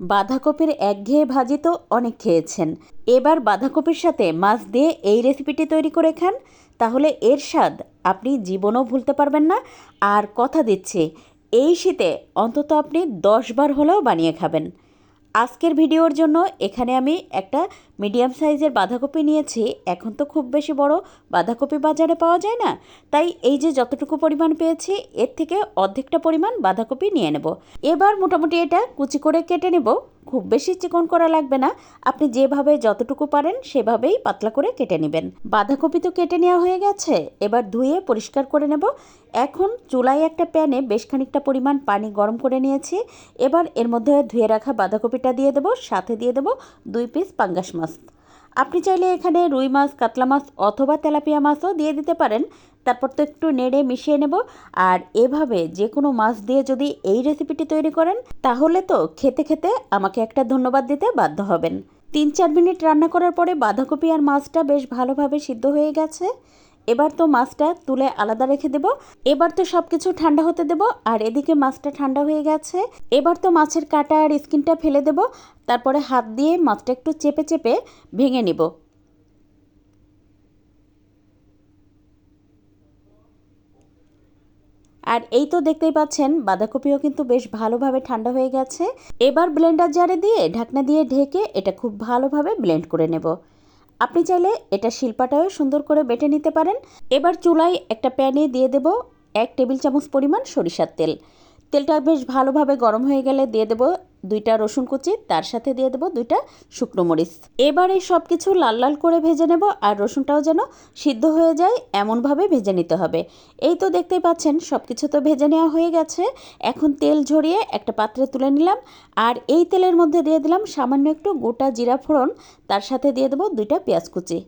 বাঁধাকপির একঘেয়ে ভাজি তো অনেক খেয়েছেন। এবার বাঁধাকপির সাথে মাছ দিয়ে এই রেসিপিটি তৈরি করে খান, তাহলে এর স্বাদ আপনি জীবনও ভুলতে পারবেন না। আর কথা দিচ্ছি, এই শীতে অন্তত আপনি দশ বার হলেও বানিয়ে খাবেন। আজকের ভিডিওর জন্য এখানে আমি একটা মিডিয়াম সাইজের বাঁধাকপি নিয়েছি। এখন তো খুব বেশি বড়, বাঁধাকপি বাজারে পাওয়া যায় না। তাই এই যে যতটুকু পরিমাণ পেয়েছি, এর থেকে অর্ধেকটা পরিমাণ বাঁধাকপি নিয়ে নেব। এবার মোটামুটি এটা কুচি করে কেটে নেব। খুব বেশি চিকন করা লাগবে না। আপনি যেভাবে যতটুকু পারেন সেভাবেই পাতলা করে কেটে নেবেন। বাঁধাকপি তো কেটে নেওয়া হয়ে গেছে। এবার ধুয়ে পরিষ্কার করে নেব। এখন চুলায় একটা প্যানে বেশ খানিকটা পরিমাণ পানি গরম করে নিয়েছি। এবার এর মধ্যে ধুয়ে রাখা বাঁধাকপিটা দিয়ে দেবো, সাথে দিয়ে দেবো দুই পিস পাঙ্গাস মাছ। আপনি চাইলে এখানে রুই মাছ, কাতলা মাছ অথবা তেলাপিয়া মাছও দিয়ে দিতে পারেন। তারপর তো একটু নেড়ে মিশিয়ে নেব। আর এভাবে যে কোনো মাছ দিয়ে যদি এই রেসিপিটি তৈরি করেন, তাহলে তো খেতে খেতে আমাকে একটা ধন্যবাদ দিতে বাধ্য হবেন। তিন চার মিনিট রান্না করার পরে বাঁধাকপি আর মাছটা বেশ ভালোভাবে সিদ্ধ হয়ে গেছে। এবার তো মাছটা তুলে আলাদা রেখে দেব। এবার তো সব কিছু ঠান্ডা হতে দেব। আর এদিকে মাছটা ঠান্ডা হয়ে গেছে। এবার তো মাছের কাটা আর স্কিনটা ফেলে দেব। তারপরে হাত দিয়ে মাছটা একটু চেপে চেপে ভেঙে নিব। আর এই তো দেখতেই পাচ্ছেন, বাঁধাকপিও কিন্তু বেশ ভালোভাবে ঠান্ডা হয়ে গেছে। এবার ব্লেন্ডার জারে দিয়ে ঢাকনা দিয়ে ঢেকে এটা খুব ভালোভাবে ব্লেন্ড করে নেব। আপনি চাইলে এটা শিল্পাটাও সুন্দর করে বেটে নিতে পারেন। এবার চুলায় একটা প্যানে দিয়ে দেব এক টেবিল চামচ পরিমাণ সরিষার তেল। তেলটা বেশ ভালোভাবে গরম হয়ে গেলে দিয়ে দেবো দুইটা রসুন কুচি, তার সাথে দিয়ে দেবো দুইটা শুকনো মরিচ। এবার এই সব কিছু লাল লাল করে ভেজে নেব, আর রসুনটাও যেন সিদ্ধ হয়ে যায়, এমনভাবে ভেজে নিতে হবে। এই তো দেখতেই পাচ্ছেন সব কিছু তো ভেজে নেওয়া হয়ে গেছে। এখন তেল ঝরিয়ে একটা পাত্রে তুলে নিলাম, আর এই তেলের মধ্যে দিয়ে দিলাম সামান্য একটু গোটা জিরা ফোড়ন, তার সাথে দিয়ে দেবো দুইটা পেঁয়াজ কুচি।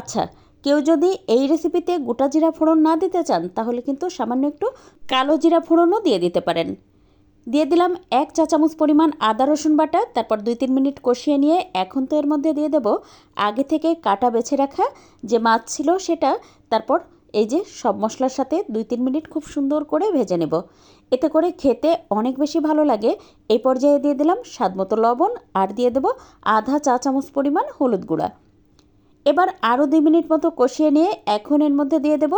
আচ্ছা কেউ যদি এই রেসিপিতে গোটা জিরা ফোড়ন না দিতে চান, তাহলে কিন্তু সামান্য একটু কালো জিরা ফোড়নও দিয়ে দিতে পারেন। দিয়ে দিলাম এক চা চামচ পরিমাণ আদা, রসুন বাটা। তারপর দুই তিন মিনিট কষিয়ে নিয়ে এখন তো এর মধ্যে দিয়ে দেব আগে থেকে কাটা বেছে রাখা যে মাছ ছিল সেটা। তারপর এই যে সব মশলার সাথে দুই তিন মিনিট খুব সুন্দর করে ভেজে নেব। এতে করে খেতে অনেক বেশি ভালো লাগে। এই পর্যায়ে দিয়ে দিলাম স্বাদমতো লবণ আর দিয়ে দেব আধা চা চামচ পরিমাণ হলুদ গুঁড়া। এবার আরও দুই মিনিট মতো কষিয়ে নিয়ে এখন এর মধ্যে দিয়ে দেব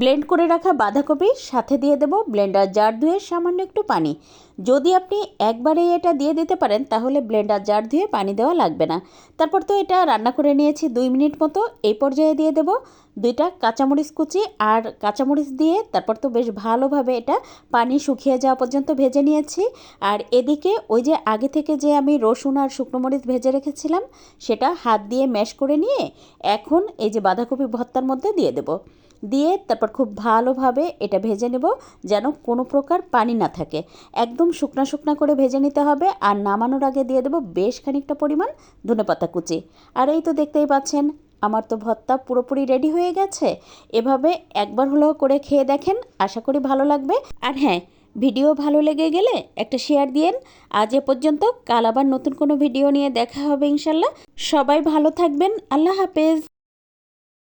ব্লেন্ড করে রাখা বাঁধাকপি, সাথে দিয়ে দেব ব্লেন্ডার জার ধুয়ে সামান্য একটু পানি। যদি আপনি একবারেই এটা দিয়ে দিতে পারেন, তাহলে ব্লেন্ডার জার ধুয়ে পানি দেওয়া লাগবে না। তারপর তো এটা রান্না করে নিয়েছি দুই মিনিট মতো। এই পর্যায়ে দিয়ে দেব দুইটা কাঁচামরিচ কুচি আর কাঁচামরিচ দিয়ে তারপর তো বেশ ভালোভাবে এটা পানি শুকিয়ে যাওয়া পর্যন্ত ভেজে নিয়েছি। আর এদিকে ওই যে আগে থেকে যে আমি রসুন আর শুকনো মরিচ ভেজে রেখেছিলাম, সেটা হাত দিয়ে ম্যাশ করে নিয়ে এখন এই যে বাঁধাকপি ভর্তার মধ্যে দিয়ে দেব। দিয়ে তারপর খুব ভালোভাবে এটা ভেজে নেব যেন কোনো প্রকার পানি না থাকে। একদম শুকনা শুকনা করে ভেজে নিতে হবে আর নামানোর আগে দিয়ে দেবো বেশ খানিকটা পরিমাণ ধনেপাতা কুচি। আর এই তো দেখতেই পাচ্ছেন আমার তো ভর্তা পুরোপুরি রেডি হয়ে গেছে। এভাবে একবার হলেও করে খেয়ে দেখেন, আশা করি ভালো লাগবে। আর হ্যাঁ ভিডিও ভালো লেগে গেলে একটা শেয়ার দিয়েন। আজ এ পর্যন্ত, কাল আবার নতুন কোনো ভিডিও নিয়ে দেখা হবে ইনশাল্লাহ। সবাই ভালো থাকবেন, আল্লাহ হাফেজ।